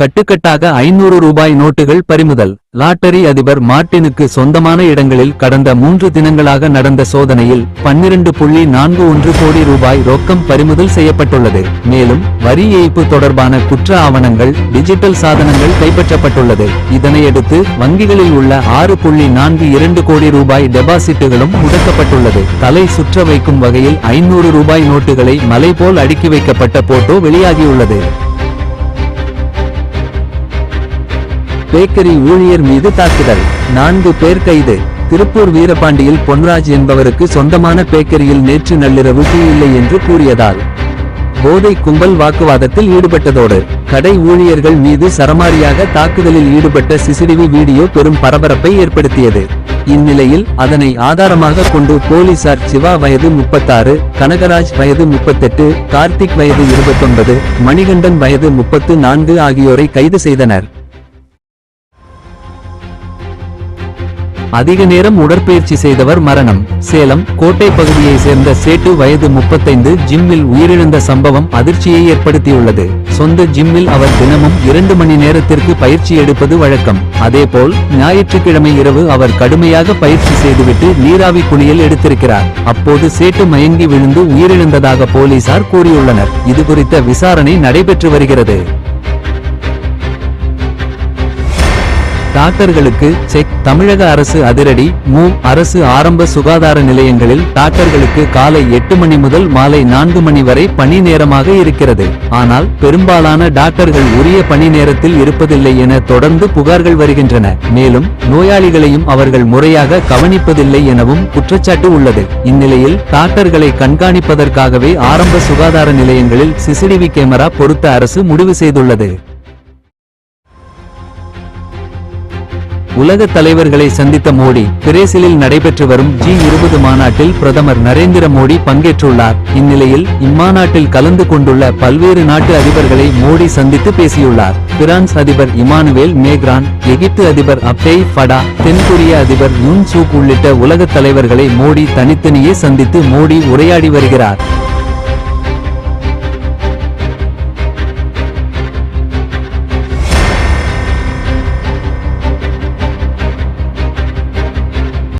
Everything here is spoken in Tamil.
கட்டுக்கட்டாக ஐநூறு ரூபாய் நோட்டுகள் பறிமுதல். லாட்டரி அதிபர் மார்ட்டினுக்கு சொந்தமான இடங்களில் கடந்த மூன்று தினங்களாக நடந்த சோதனையில் பன்னிரண்டு புள்ளி நான்கு ஒன்று கோடி ரூபாய் ரொக்கம் பறிமுதல் செய்யப்பட்டுள்ளது. மேலும் வரி ஏய்ப்பு தொடர்பான குற்ற ஆவணங்கள் டிஜிட்டல் சாதனங்கள் கைப்பற்றப்பட்டுள்ளது. இதனையடுத்து வங்கிகளில் உள்ள ஆறு புள்ளி நான்கு இரண்டு கோடி ரூபாய் டெபாசிட்டுகளும் முடக்கப்பட்டுள்ளது. தலை சுற்ற வைக்கும் வகையில் ஐநூறு ரூபாய் நோட்டுகளை மலை போல் அடுக்கி வைக்கப்பட்ட போட்டோ வெளியாகியுள்ளது. பேக்கரி ஊழியர் மீது தாக்குதல். நான்கு பேர் கைது. திருப்பூர் வீரபாண்டியில் பொன்ராஜ் என்பவருக்கு சொந்தமான பேக்கரியில் நேற்று நள்ளிரவு டீ இல்லை என்று கூறியதால் போதை கும்பல் வாக்குவாதத்தில் ஈடுபட்டதோடு கடை ஊழியர்கள் மீது சரமாரியாக தாக்குதலில் ஈடுபட்ட சிசிடிவி வீடியோ பெரும் பரபரப்பை ஏற்படுத்தியது. இந்நிலையில் அதனை ஆதாரமாக கொண்டு போலீசார் சிவா வயது முப்பத்தாறு கனகராஜ் வயது முப்பத்தெட்டு கார்த்திக் வயது இருபத்தொன்பது மணிகண்டன் வயது முப்பத்து நான்கு ஆகியோரை கைது செய்தனர். அதிக நேரம் உடற்பயிற்சி செய்தவர் மரணம். சேலம் கோட்டை பகுதியை சேர்ந்த சேட்டு வயது முப்பத்தைந்து ஜிம்மில் உயிரிழந்த சம்பவம் அதிர்ச்சியை ஏற்படுத்தியுள்ளது. சொந்த ஜிம்மில் அவர் தினமும் இரண்டு மணி நேரத்திற்கு பயிற்சி எடுப்பது வழக்கம். அதேபோல் ஞாயிற்றுக்கிழமை இரவு அவர் கடுமையாக பயிற்சி செய்துவிட்டு நீராவி குளியல் எடுத்திருக்கிறார். அப்போது சேட்டு மயங்கி விழுந்து உயிரிழந்ததாக போலீசார் கூறியுள்ளனர். இது குறித்த விசாரணை நடைபெற்று வருகிறது. டாக்டர்களுக்கு செக். தமிழக அரசு அதிரடி. மூ. அரசு ஆரம்ப சுகாதார நிலையங்களில் டாக்டர்களுக்கு காலை எட்டு மணி முதல் மாலை நான்கு மணி வரை பணி நேரமாக இருக்கிறது. ஆனால் பெரும்பாலான டாக்டர்கள் உரிய பணி நேரத்தில் இருப்பதில்லை என தொடர்ந்து புகார்கள் வருகின்றன. மேலும் நோயாளிகளையும் அவர்கள் முறையாக கவனிப்பதில்லை எனவும் குற்றச்சாட்டு உள்ளது. இந்நிலையில் டாக்டர்களை கண்காணிப்பதற்காகவே ஆரம்ப சுகாதார நிலையங்களில் சிசிடிவி கேமரா பொருத்த அரசு முடிவு செய்துள்ளது. உலக தலைவர்களை சந்தித்த மோடி பிரேசிலில் நடைபெற்று வரும் ஜி இருபது மாநாட்டில் பிரதமர் நரேந்திர மோடி பங்கேற்றுள்ளார். இந்நிலையில் இம்மாநாட்டில் கலந்து கொண்டுள்ள பல்வேறு நாட்டு அதிபர்களை மோடி சந்தித்து பேசியுள்ளார். பிரான்ஸ் அதிபர் இமானுவேல் மேக்ரான் எகிப்து அதிபர் அப்டே ஃபடா தென்கொரிய அதிபர் யுன் சூக் உள்ளிட்ட உலக தலைவர்களை மோடி தனித்தனியே சந்தித்து மோடி உரையாடி வருகிறார்.